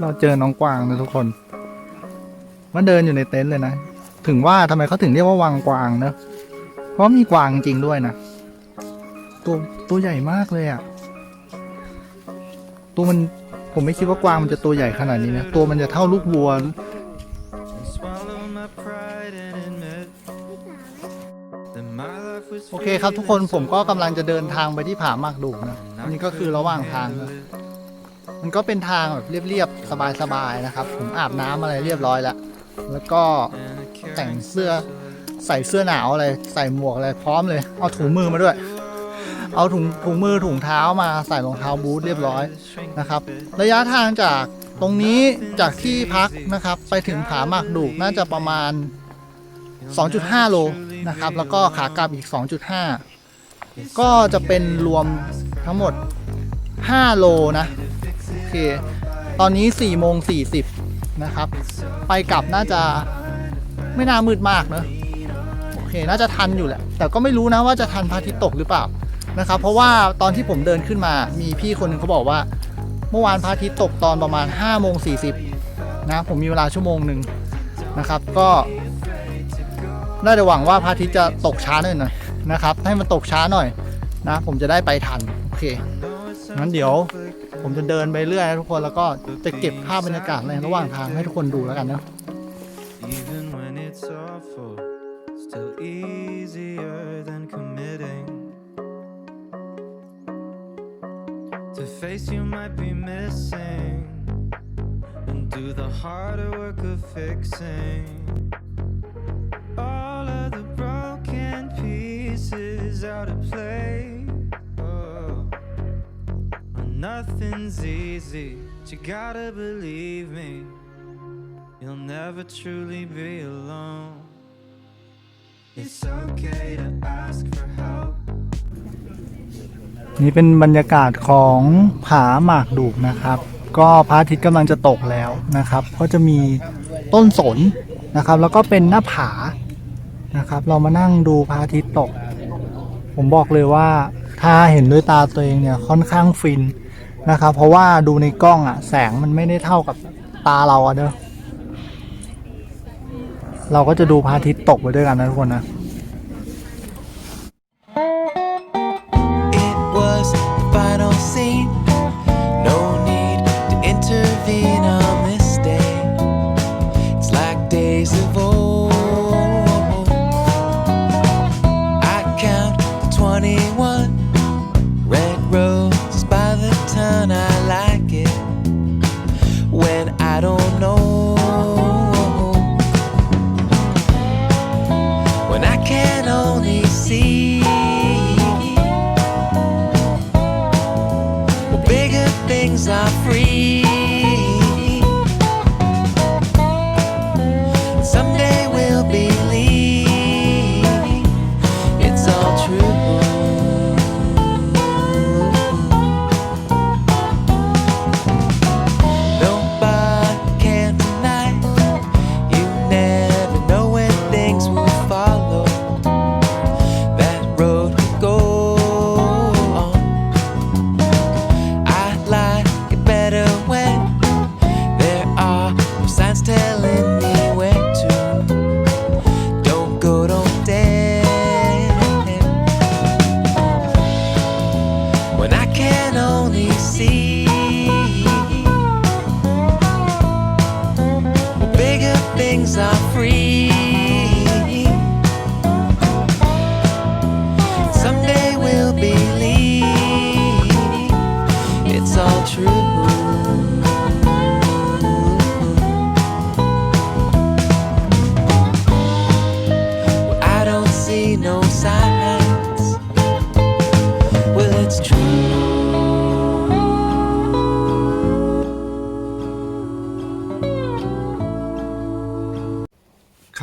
เราเจอน้องกวางนะทุกคนมาเดินอยู่ในเต็นท์เลยนะ ถึงว่าทำไมเขาถึงเรียกว่าวังกวางเนอะเพราะมีกวางจริงด้วยนะ ตัวตัวใหญ่มากเลยอะตัวมันผมไม่คิดว่ากวางมันจะตัวใหญ่ขนาดนี้นะ ตัวมันจะเท่าลูกวัว โอเคครับทุกคนผมก็กำลังจะเดินทางไปที่ผาหมากดูนะนนี่ก็คือระหว่างทางนะ มันก็เป็นทางแบบเรียบๆ สบายๆ นะครับ ผมอาบน้ำอะไรเรียบร้อยแล้ว แล้วก็แต่งเสื้อใส่เสื้อหนาวอะไร ใส่หมวกอะไรพร้อมเลย เอาถุงมือมาด้วย เอาถุงถุงมือถุงเท้ามาใส่รองเท้าบูทเรียบร้อยนะครับ ระยะทางจากตรงนี้จากที่พักนะครับ ไปถึงผาหมากดูกน่าจะประมาณ 2.5 โลนะครับ แล้วก็ขากลับอีก 2.5 ก็จะเป็นรวมทั้งหมด 5 โลนะ เค ตอนนี้4โมง40นะครับ ไปกลับน่าจะไม่น่ามืดมากเนอะโอเค น่าจะทันอยู่แหละ แต่ก็ไม่รู้นะว่าจะทันพระอาทิตย์ตกหรือเปล่านะครับ เพราะว่าตอนที่ผมเดินขึ้นมา มีพี่คนหนึ่งเขาบอกว่า เมื่อวานพระอาทิตย์ตกตอนประมาณ5โมง40นะผมมีเวลาชั่วโมงหนึ่งนะครับ ก็น่าจะหวังว่าพระอาทิตย์จะตกช้าหน่อยหน่อยนะครับ ให้มันตกช้าหน่อยนะ ผมจะได้ไปทัน โอเคงั้นเดี๋ยว ผมจะเดินไปเรื่อยนะทุกคนแล้วก็จะเก็บภาพบรรยากาศในระหว่างทางให้ทุกคนดูแล้วกันนะ Even when it's awful, still easier than committing. To face you might be missing, and do the harder work of fixing. All of the broken pieces out of play. Nothing's easy, but you gotta believe me. You'll never truly be alone. It's okay to ask for help. นี่เป็นบรรยากาศของผาหมากดูกนะครับ ก็พระอาทิตย์กำลังจะตกแล้วนะครับ ก็จะมีต้นสนนะครับ แล้วก็เป็นหน้าผานะครับ เรามานั่งดูพระอาทิตย์ตก ผมบอกเลยว่าถ้าเห็นด้วยตาตัวเองเนี่ยค่อนข้างฟิน นะครับ เพราะว่าดูในกล้องอะแสงมันไม่ได้เท่ากับตาเราอะเด้อเราก็จะดูพระอาทิตย์ตกไปด้วยกันนะทุกคนนะ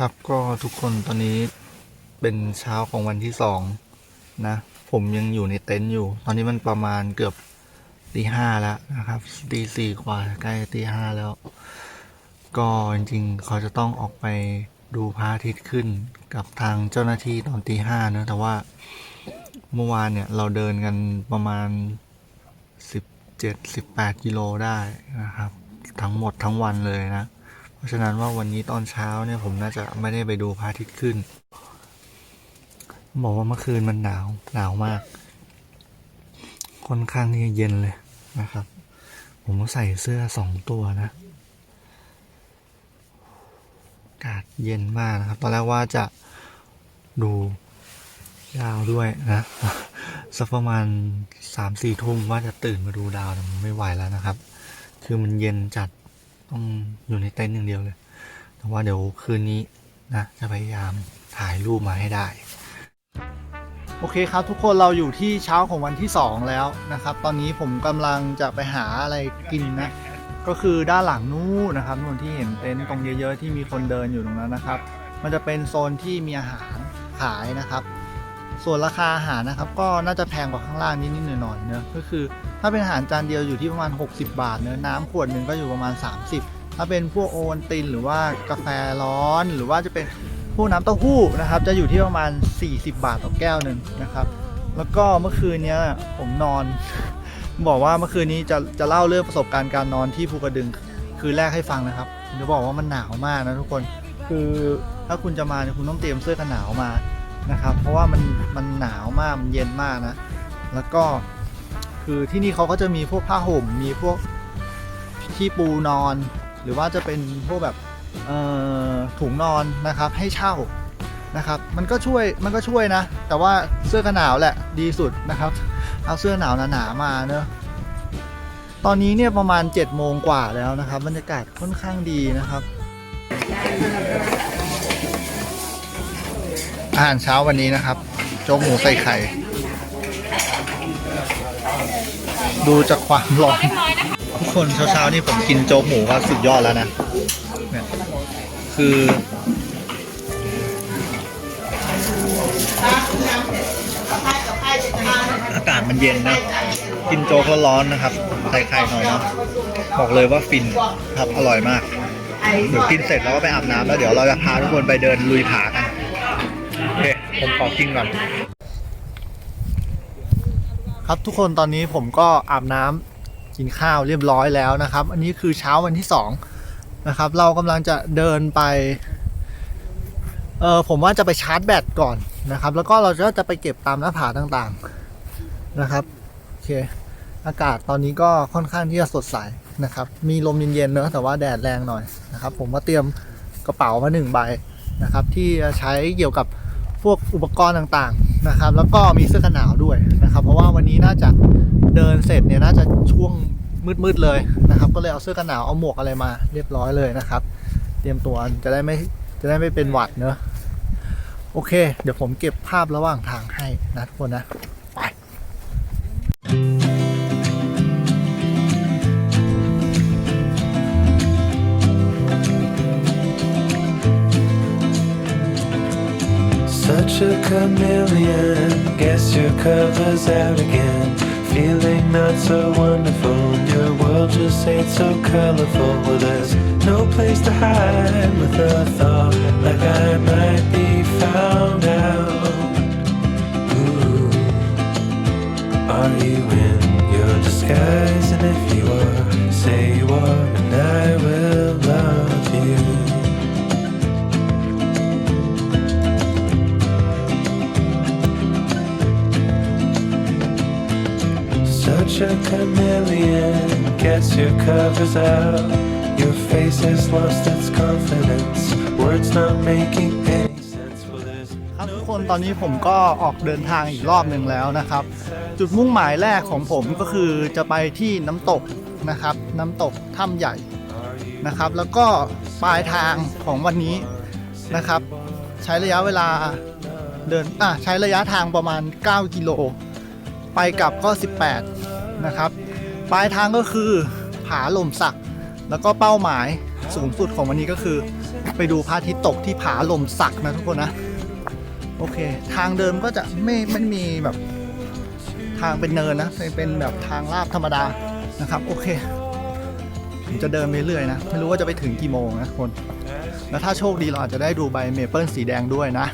ครับก็ทุกคนตอนนี้เป็นเช้าของวันที่สองนะ ผมยังอยู่ในเต็นท์อยู่ ตอนนี้มันประมาณเกือบตีห้าแล้วนะครับตีสี่กว่าใกล้ตีห้าแล้ว ก็จริงๆเขาจะต้องออกไปดูพระอาทิตย์ขึ้นกับทางเจ้าหน้าที่ตอนตีห้านะแต่ว่าเมื่อวานเนี่ยเราเดินกันประมาณสิบเจ็ดสิบแปดกิโลได้นะครับ ทั้งหมดทั้งวันเลยนะ ราะฉะนั้นว่าวันนี้ตอนเช้าเนี่ยผมน่าจะไม่ได้ไปดูพระอาทิตย์ขึ้น บอกว่าเมื่อคืนมันหนาวหนาวมาก ค่อนข้างที่จะเย็นเลยนะครับ ผมก็ใส่เสื้อสองตัวนะอากาศเย็นมากนะครับ ตอนแรกว่าจะดูดาวด้วยนะสักประมาณสามสี่ทุ่มว่าจะตื่นมาดูดาวแต่มันไม่ไหวแล้วนะครับ คือมันเย็นจัด ต้องอยู่ในเต็นท์อย่างเดียวเลย แต่ว่าเดี๋ยวคืนนี้นะจะพยายามถ่ายรูปมาให้ได้ โอเคครับทุกคนเราอยู่ที่เช้าของวันที่ 2 แล้วนะครับ ตอนนี้ผมกำลังจะไปหาอะไรกินนะ ก็คือด้านหลังนู้นนะครับนู่นที่เห็นเต็นท์ตรงเยอะๆที่มีคนเดินอยู่ตรงนั้นนะครับ มันจะเป็นโซนที่มีอาหารขายนะครับ ส่วนราคาอาหารนะครับก็น่าจะแพงกว่าข้างล่างนิดๆหน่อยๆเนอะก็คือ ถ้าเป็นอาหารจานเดียวอยู่ที่ประมาณ 60 บาทเนอะน้ำขวดหนึ่งก็อยู่ประมาณ 30 ถ้าเป็นพวกโอวัลตินหรือว่ากาแฟร้อน หรือว่าจะเป็นพวกน้ำเต้าหู้นะครับจะอยู่ที่ประมาณ 40 บาทต่อแก้วหนึ่งนะครับแล้วก็เมื่อคืนนี้ผมนอน บอกว่าเมื่อคืนนี้จะจะเล่าเรื่องประสบการณ์การนอนที่ภูกระดึงคืนแรกให้ฟังนะครับจะบอกว่ามันหนาวมากนะทุกคน คือถ้าคุณจะมาเนี่ยคุณต้องเตรียมเสื้อกันหนาวมา นะครับ เพราะว่ามันมันหนาวมากมันเย็นมากนะ แล้วก็คือที่นี่เขาก็จะมีพวกผ้าห่ม มีพวกที่ปูนอน หรือว่าจะเป็นพวกแบบถุงนอนนะครับให้เช่านะครับ มันก็ช่วยมันก็ช่วยนะ แต่ว่าเสื้อกันหนาวแหละดีสุดนะครับ เอาเสื้อหนาวหนาๆมาเนอะตอนนี้เนี่ยประมาณ7จ็ดโมงกว่าแล้วนะครับ บรรยากาศค่อนข้างดีนะครับ อาหารเช้าวันนี้นะครับ โจ๊กหมูใส่ไข่ ดูจากความร้อนทุกคนเช้าๆนี่ผมกินโจ๊กหมูก็สุดยอดแล้วนะเนี่ยคือ อากาศมันเย็นนะ กินโจ๊กร้อนๆนะครับ ใส่ไข่หน่อยเนาะบอกเลยว่าฟินครับอร่อยมาก เดี๋ยวกินเสร็จแล้วก็ไปอาบน้ำแล้วเดี๋ยวเราจะพาทุกคนไปเดินลุยผากัน โอเค ผมขอกินก่อน ครับทุกคนตอนนี้ผมก็อาบน้ำกินข้าวเรียบร้อยแล้วนะครับ อันนี้คือเช้าวันที่สองนะครับ เรากำลังจะเดินไป เออผมว่าจะไปชาร์จแบตก่อนนะครับ แล้วก็เราก็จะไปเก็บตามหน้าผาต่างๆนะครับโอเค อากาศตอนนี้ก็ค่อนข้างที่จะสดใสนะครับ มีลมเย็นๆเนอะแต่ว่าแดดแรงหน่อยนะครับ ผมก็เตรียมกระเป๋ามาหนึ่งใบนะครับ ที่ใช้เกี่ยวกับ พวกอุปกรณ์ต่างๆนะครับ แล้วก็มีเสื้อกันหนาวด้วยนะครับ เพราะว่าวันนี้น่าจะเดินเสร็จเนี่ยน่าจะช่วงมืดๆเลยนะครับ ก็เลยเอาเสื้อกันหนาวเอาหมวกอะไรมาเรียบร้อยเลยนะครับ เตรียมตัวจะได้ไม่จะได้ไม่เป็นหวัดเนอะโอเค เดี๋ยวผมเก็บภาพระหว่างทางให้นะทุกคนนะ chameleon, guess your cover's out again. Feeling not so wonderful, your world just ain't so colorful. Well, there's no place to hide with a thought like I might be found out. Ooh, are you in your disguise? And if you are, say you are, and I will love you. A chameleon, guess your cover's out. Your face has lost its confidence. Words not making any sense. Well, there's ครับทุกคนตอนนี้ผมก็ออกเดินทางอีกรอบหนึ่งแล้วนะครับ จุดมุ่งหมายแรกของผมก็คือจะไปที่น้ำตกนะครับ น้ำตกถ้ำใหญ่นะครับ แล้วก็ปลายทางของวันนี้นะครับ ใช้ระยะเวลาเดินอะใช้ระยะทางประมาณ 9 กิโล ไปกลับก็ 18 นะครับ ปลายทางก็คือผาลมสัก แล้วก็เป้าหมายสูงสุดของวันนี้ก็คือ ไปดูพระอาทิตย์ตกที่ผาลมสักนะทุกคนนะ โอเค ทางเดิมก็จะไม่ไม่มีแบบทางเป็นเนินนะ เป็นแบบทางลาบธรรมดานะครับ โอเคผมจะเดินไปเรื่อยนะ ไม่รู้ว่าจะไปถึงกี่โมงนะทุกคน แล้วถ้าโชคดีเราอาจจะได้ดูใบเมเปิลสีแดงด้วยนะ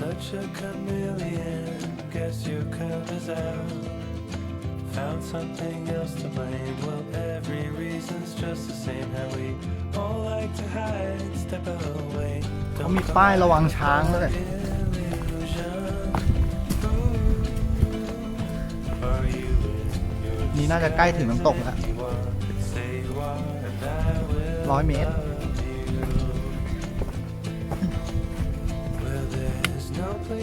such a chameleon, guess your cover's out. found something else to blame. Well, every reason's just the same. How we all like to hide, step away. เขามีป้ายระวังช้างด้วย Are you in your นี่น่าจะใกล้ถึงน้ำตกแล้ว you are? Say you are, and I will ร้อยเมตร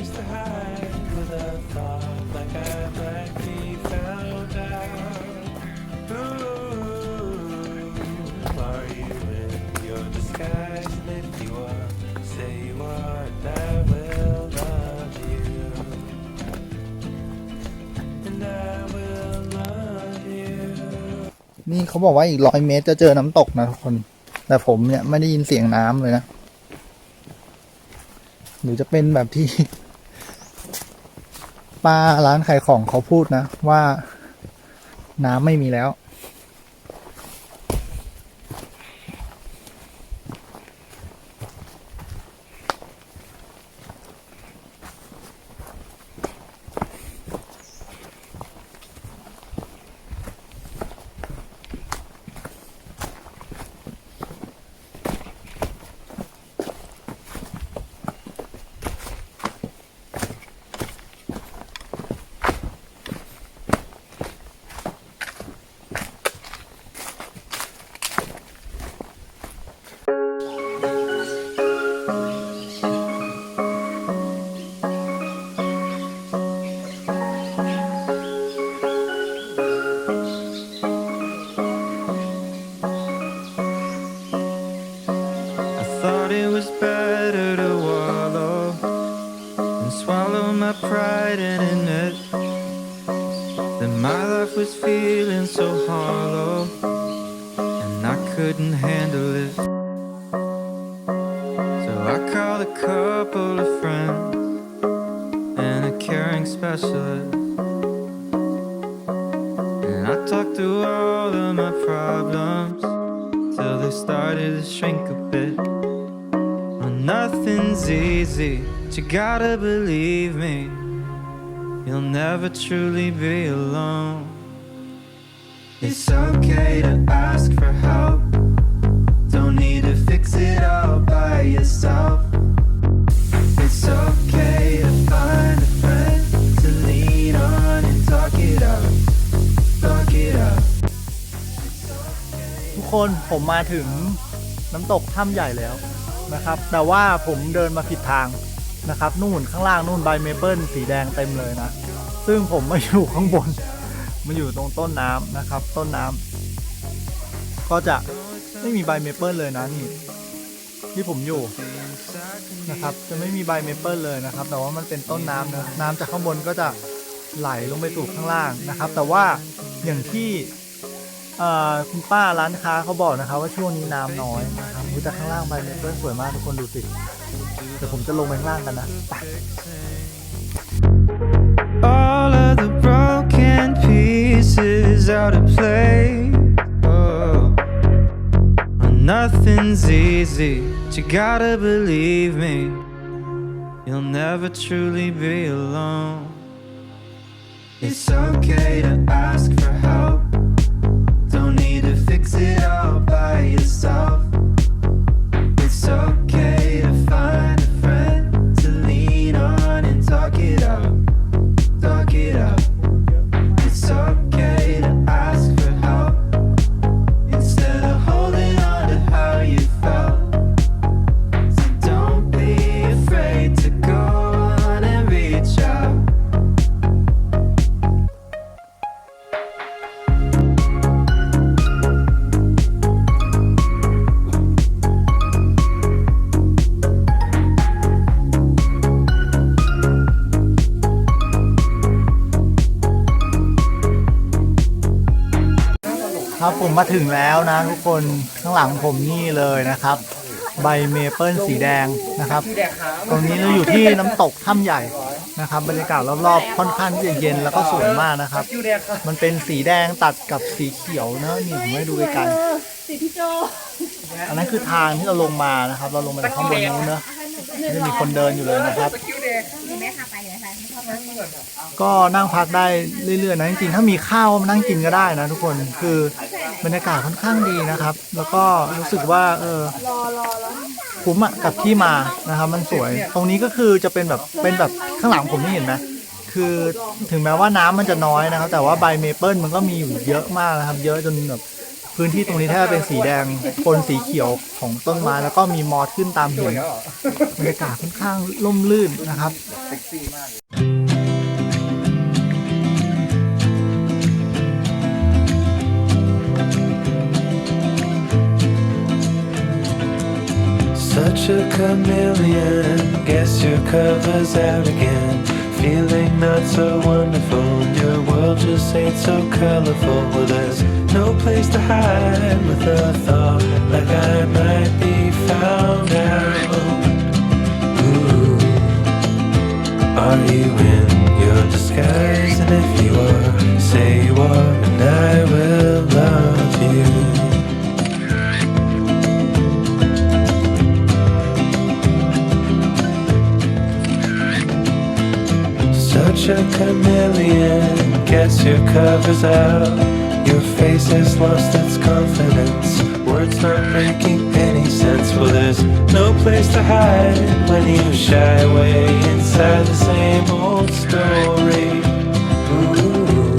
no place to hide without thought like I might be found out. Ooh, are you in your disguise? And if you are, say you are, and I will love you. And I will love you. นี่เขาบอกว่าอีกร้อยเมตรจะเจอน้ำตกนะทุกคน แต่ผมเนี่ยไม่ได้ยินเสียงน้ำเลยนะ หรือจะเป็นแบบที่ ป้าร้านขายของเขาพูดนะ ว่าน้ำไม่มีแล้ว that my life was feeling so hollow and I couldn't handle it. So I called a couple of friends and a caring specialist. And I talked through all of my problems till they started to shrink a bit. Well, nothing's easy, but you gotta believe me. You'll never truly be alone. It's okay to ask for help. Don't need to fix it all by yourself. It's okay to find a friend to lean on and talk it out. Talk it out. ทุกคนผมมาถึงน้ำตกถ้ำใหญ่แล้วนะครับ แต่ว่าผมเดินมาผิดทาง นะครับนู่นข้างล่างนู่นใบเมเปิลสีแดงเต็มเลยนะ ซึ่งผมมาอยู่ข้างบนมาอยู่ตรงต้นน้ำนะครับ ต้นน้ำก็จะไม่มีใบเมเปิลเลยนะนี่ที่ผมอยู่นะครับ จะไม่มีใบเมเปิลเลยนะครับ แต่ว่ามันเป็นต้นน้ำนะน้ำจากข้างบนก็จะไหลลงไปสู่ข้างล่างนะครับ แต่ว่าอย่างที่คุณป้าร้านค้าเขาบอกนะครับ ว่าช่วงนี้น้ำน้อยนะครับอุ๊ยแต่ข้างล่างใบเมเปิลสวยมากทุกคนดูสิ ดี๋ยวผมจะลงไปข้างล่างกันนะไป All of the broken pieces out of place. Oh, nothing's easy, but you gotta believe me. You'll never truly be alone. It's okay to ask for help. Don't need to fix it all by yourself. มมาถึงแล้วนะทุกคนข้างหลังผมนี่เลยนะครับ ใบเมเปิลสีแดงนะครับ ตรงนี้เราอยู่ที่น้ำตกถ้ำใหญ่นะครับ บรรยากาศรอบๆค่อนข้างที่จะเย็นแล้วก็สวยมากนะครับ มันเป็นสีแดงตัดกับสีเขียวเนอะนี่ผมให้ดูไกลสีพี่โจๆอันนั้นคือทางที่เราลงมานะครับ เราลงมาจากข้างบนนู้นเนอะ ไม่มีคนเดินอยู่เลยนะครับ มีแม่พาไปเลยค่ะชอบมากก็นั่งพักได้เรื่อยๆนะจริงๆถ้ามีข้าวมานั่งกินก็ได้นะทุกคนคือบรรยากาศค่อนข้างดีนะครับ แล้วก็รู้สึกว่าเออคุ้มอะกับที่มานะครับ มันสวย ตรงนี้ก็คือจะเป็นแบบเป็นแบบข้างหลังผมนี่เห็นไหมคือถึงแม้ว่าน้ำมันจะน้อยนะครับ แต่ว่าใบเมเปิลมันก็มีอยู่เยอะมากนะครับ เยอะจนแบบ พื้นที่ตรงนี้แทบเป็นสีแดงปนสีเขียวของต้นไม้แล้วก็มีมอสขึ้นตามหินบรรยากาศค่อนข้างร่มรื่นนะครับ Such a chameleon, guess your cover's out again. Feeling not so wonderful, just ain't so colorful. Well, there's no place to hide with a thought like I might be found out. Ooh, are you in your disguise? And if you are, say you are, and I will love you. Such a chameleon gets your covers out. Your face has lost its confidence. Words not making any sense. Well, there's no place to hide when you shy away inside the same old story. Ooh,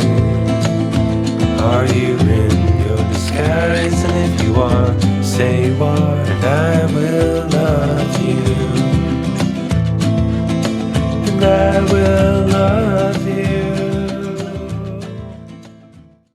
are you in your disguise? And if you are, say you are, and I will love you and I will love